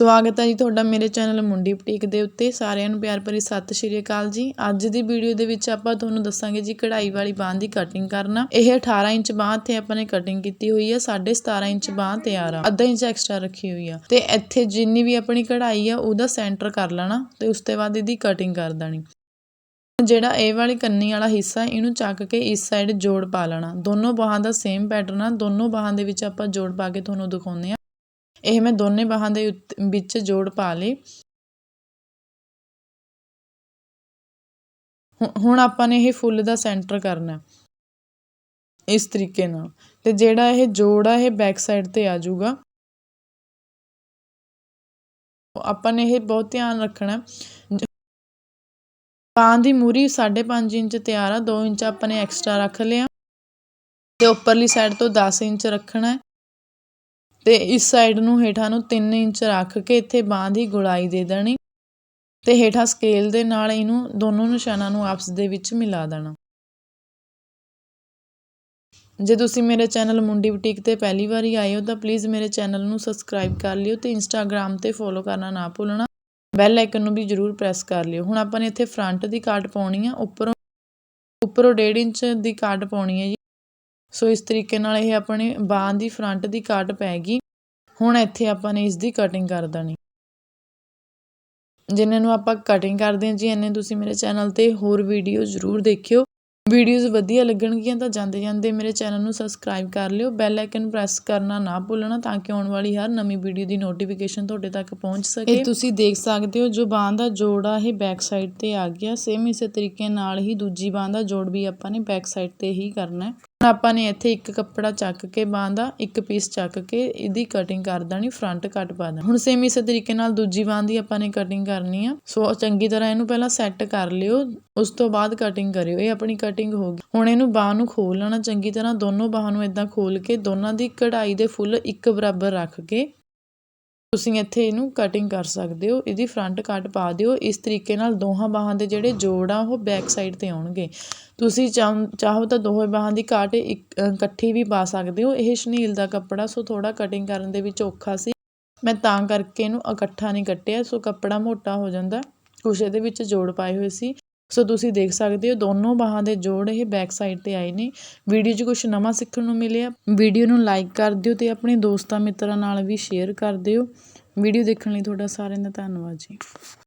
ਸਵਾਗਤ ਹੈ ਜੀ ਤੁਹਾਡਾ ਮੇਰੇ ਚੈਨਲ ਮੁੰਡੀ ਬੁਟੀਕ ਦੇ ਉੱਤੇ। ਸਾਰਿਆਂ ਨੂੰ ਪਿਆਰ ਭਰੀ ਸਤਿ ਸ਼੍ਰੀ ਅਕਾਲ ਜੀ। ਅੱਜ ਦੀ ਵੀਡੀਓ ਦੇ ਵਿੱਚ ਆਪਾਂ ਤੁਹਾਨੂੰ ਦੱਸਾਂਗੇ ਜੀ ਕਢਾਈ ਵਾਲੀ ਬਾਂਹ ਦੀ ਕਟਿੰਗ ਕਰਨਾ। ਇਹ 18 ਇੰਚ ਬਾਂਹ ਤੇ ਆਪਾਂ ਨੇ ਕਟਿੰਗ ਕੀਤੀ ਹੋਈ ਹੈ 17.5 ਇੰਚ ਬਾਂਹ ਤਿਆਰ ਆ। ਅੱਧਾ ਇੰਚ ਐਕਸਟਰਾ ਰੱਖੀ ਹੋਈ ਆ। ਤੇ ਇੱਥੇ ਜਿੰਨੀ ਵੀ ਆਪਣੀ ਕਢਾਈ ਆ, ਉਹਦਾ ਸੈਂਟਰ ਕਰ ਲੈਣਾ ਤੇ ਉਸ ਤੋਂ ਬਾਅਦ ਇਹਦੀ ਕਟਿੰਗ ਕਰ ਦੇਣੀ। ਜਿਹੜਾ ਇਹ ਵਾਲੀ ਕੰਨੀ ਵਾਲਾ ਹਿੱਸਾ, ਇਹਨੂੰ ਚੱਕ ਕੇ ਇਸ ਸਾਈਡ ਜੋੜ ਪਾ ਲੈਣਾ। ਦੋਨੋਂ ਬਾਹਾਂ ਦਾ ਸੇਮ ਪੈਟਰਨ ਆ। ਦੋਨੋਂ ਬਾਹਾਂ ਦੇ ਵਿੱਚ ਆਪਾਂ ਜੋੜ ਪਾ ਕੇ ਤੁਹਾਨੂੰ ਦਿਖਾਉਂਦੇ ਆ। ਇਹ ਮੈਂ ਦੋਨੇ ਬਾਹਾਂ ਦੇ ਵਿੱਚ ਜੋੜ ਪਾ ਲਏ ਹੁਣ ਆਪਾਂ ਨੇ ਇਹ ਫੁੱਲ ਦਾ ਸੈਂਟਰ ਕਰਨਾ ਇਸ ਤਰੀਕੇ ਨਾਲ। ਤੇ ਜਿਹੜਾ ਇਹ ਜੋੜ ਆ, ਇਹ ਬੈਕ ਸਾਈਡ ਤੇ ਆ ਜਾਊਗਾ। ਆਪਾਂ ਨੇ ਇਹ ਬਹੁਤ ਧਿਆਨ ਰੱਖਣਾ ਬਾਂਹ ਦੀ ਮੂਰੀ 5.5 ਇੰਚ ਤਿਆਰ ਆ। 2 ਇੰਚ ਆਪਾਂ ਨੇ ਐਕਸਟਰਾ ਰੱਖ ਲਿਆ। ਤੇ ਉੱਪਰਲੀ ਸਾਈਡ ਤੋਂ 10 ਇੰਚ ਰੱਖਣਾ ਤੇ ਇਸ ਸਾਈਡ ਨੂੰ ਹੇਠਾਂ ਨੂੰ 3 ਇੰਚ ਰੱਖ ਕੇ ਇੱਥੇ ਬਾਂਹ ਦੀ ਗੁਲਾਈ ਦੇ ਦੇਣੀ ਤੇ ਹੇਠਾਂ ਸਕੇਲ ਦੇ ਨਾਲ ਇਹਨੂੰ ਦੋਨੋਂ ਨਿਸ਼ਾਨਾਂ ਨੂੰ ਆਪਸ ਦੇ ਵਿੱਚ ਮਿਲਾ ਦੇਣਾ। ਜੇ ਤੁਸੀਂ ਮੇਰੇ ਚੈਨਲ ਮੁੰਡੀ ਬੁਟੀਕ ਤੇ ਪਹਿਲੀ ਵਾਰੀ ਆਏ ਹੋ ਤਾਂ ਪਲੀਜ਼ ਮੇਰੇ ਚੈਨਲ ਨੂੰ ਸਬਸਕ੍ਰਾਈਬ ਕਰ ਲਿਓ ਤੇ ਇੰਸਟਾਗ੍ਰam ਤੇ ਫੋਲੋ ਕਰਨਾ ਨਾ ਭੁੱਲਣਾ। ਬੈਲ ਆਈਕਨ ਨੂੰ ਵੀ ਜਰੂਰ ਪ੍ਰੈਸ ਕਰ ਲਿਓ। ਹੁਣ ਆਪਾਂ ਨੇ ਇੱਥੇ ਫਰੰਟ ਦੀ ਕਾਟ ਪਾਉਣੀ ਆ, ਉੱਪਰੋਂ ਉੱਪਰੋਂ 1.5 ਇੰਚ ਦੀ ਕਾਟ ਪਾਉਣੀ ਹੈ ਜੀ। ਸੋ ਇਸ ਤਰੀਕੇ ਨਾਲ ਇਹ ਆਪਣੇ ਬਾਹਾਂ ਦੀ ਫਰੰਟ ਦੀ ਕਾਟ ਪੈ ਗਈ। ਹੁਣ ਇੱਥੇ ਆਪਾਂ ਨੇ ਇਸ ਦੀ ਕਟਿੰਗ ਕਰ ਦੇਣੀ। ਜਿਨ੍ਹਾਂ ਨੂੰ ਆਪਾਂ ਕਟਿੰਗ ਕਰਦੇ ਹਾਂ ਜੀ, ਇਹਨੇ ਤੁਸੀਂ ਮੇਰੇ ਚੈਨਲ ਤੇ ਹੋਰ ਵੀਡੀਓ ਜ਼ਰੂਰ ਦੇਖਿਓ। ਵੀਡੀਓਜ਼ ਵਧੀਆ ਲੱਗਣਗੀਆਂ ਤਾਂ ਜਾਂਦੇ ਜਾਂਦੇ ਮੇਰੇ ਚੈਨਲ ਨੂੰ ਸਬਸਕ੍ਰਾਈਬ ਕਰ ਲਿਓ। ਬੈਲ ਆਈਕਨ ਪ੍ਰੈਸ ਕਰਨਾ ਨਾ ਭੁੱਲਣਾ ਤਾਂ ਕਿ ਆਉਣ ਵਾਲੀ ਹਰ ਨਵੀਂ ਵੀਡੀਓ ਦੀ ਨੋਟੀਫਿਕੇਸ਼ਨ ਤੁਹਾਡੇ ਤੱਕ ਪਹੁੰਚ ਸਕੇ। ਇਹ ਤੁਸੀਂ ਦੇਖ ਸਕਦੇ ਹੋ, ਜੋ ਬਾਂਹ ਦਾ ਜੋੜ ਆ, ਇਹ ਬੈਕ ਸਾਈਡ ਤੇ ਆ ਗਿਆ। ਸੇਮ ਇਸੇ ਤਰੀਕੇ ਨਾਲ ਹੀ ਦੂਜੀ ਬਾਂਹ ਦਾ ਜੋੜ ਵੀ ਆਪਾਂ ਨੇ ਬੈਕ ਸਾਈਡ ਤੇ ਹੀ ਕਰਨਾ ਹੈ। ਆਪਾਂ ਨੇ ਇੱਥੇ ਇੱਕ ਕੱਪੜਾ ਚੱਕ ਕੇ ਬਾਂਹ ਦਾ ਇੱਕ ਪੀਸ ਚੱਕ ਕੇ ਇਹਦੀ ਕਟਿੰਗ ਕਰ ਦੇਣੀ ਫਰੰਟ ਕੱਟ ਪਾ ਦੇਣਾ। ਹੁਣ ਸੇਮ ਇਸੇ ਤਰੀਕੇ ਨਾਲ ਦੂਜੀ ਬਾਂਹ ਦੀ ਆਪਾਂ ਨੇ ਕਟਿੰਗ ਕਰਨੀ ਆ। ਸੋ ਚੰਗੀ ਤਰ੍ਹਾਂ ਇਹਨੂੰ ਪਹਿਲਾਂ ਸੈੱਟ ਕਰ ਲਿਓ, ਉਸ ਤੋਂ ਬਾਅਦ ਕਟਿੰਗ ਕਰਿਓ। ਇਹ ਆਪਣੀ ਕਟਿੰਗ ਹੋ ਗਈ। ਹੁਣ ਇਹਨੂੰ ਬਾਹ ਨੂੰ ਖੋਲ ਲੈਣਾ, ਚੰਗੀ ਤਰ੍ਹਾਂ ਦੋਨੋਂ ਬਾਹਾਂ ਨੂੰ ਇਦਾਂ ਖੋਲ ਕੇ ਦੋਨਾਂ ਦੀ ਕਢਾਈ ਦੇ ਫੁੱਲ ਇੱਕ ਬਰਾਬਰ ਰੱਖ ਕੇ ਤੁਸੀਂ ਇੱਥੇ ਇਹਨੂੰ ਕਟਿੰਗ ਕਰ ਸਕਦੇ ਹੋ, ਇਹਦੀ ਫਰੰਟ ਕੱਟ ਪਾ ਦਿਓ, ਇਸ ਤਰੀਕੇ ਨਾਲ ਦੋਹਾਂ ਬਾਹਾਂ ਦੇ ਜਿਹੜੇ ਜੋੜ ਆ, ਉਹ ਬੈਕ ਸਾਈਡ ਤੇ ਆਉਣਗੇ। ਤੁਸੀਂ ਚਾਹ, ਚਾਹੋ ਤਾਂ ਦੋਹੇ ਬਾਹਾਂ ਦੀ ਕਾਟ ਇੱਕ ਇਕੱਠੀ ਵੀ ਪਾ ਸਕਦੇ ਹੋ। ਇਹ ਸ਼ਨੀਲ ਦਾ ਕੱਪੜਾ, ਸੋ ਥੋੜਾ ਕਟਿੰਗ ਕਰਨ ਦੇ ਵਿੱਚ ਔਖਾ ਸੀ। ਮੈਂ ਤਾਂ ਕਰਕੇ ਇਹਨੂੰ ਇਕੱਠਾ ਨਹੀਂ ਕੱਟਿਆ, ਸੋ ਕੱਪੜਾ ਮੋਟਾ ਹੋ ਜਾਂਦਾ। ਕੁਛ ਇਹਦੇ ਵਿੱਚ ਜੋੜ ਪਾਏ ਹੋਏ ਸੀ। ਸੋ ਤੁਸੀਂ ਦੇਖ ਸਕਦੇ ਹੋ ਦੋਨੋਂ ਬਾਹਾਂ ਦੇ ਜੋੜ ਇਹ ਬੈਕ ਸਾਈਡ ਤੇ ਆਏ ਨੇ। ਵੀਡੀਓ 'ਚ ਕੁਝ ਨਵਾਂ ਸਿੱਖਣ ਨੂੰ ਮਿਲਿਆ। ਵੀਡੀਓ ਨੂੰ ਲਾਈਕ ਕਰ ਦਿਓ ਤੇ ਆਪਣੇ ਦੋਸਤਾਂ ਮਿੱਤਰਾਂ ਨਾਲ ਵੀ ਸ਼ੇਅਰ ਕਰ ਦਿਓ। ਵੀਡੀਓ ਦੇਖਣ ਲਈ ਤੁਹਾਡਾ ਸਾਰਿਆਂ ਦਾ ਧੰਨਵਾਦ ਜੀ।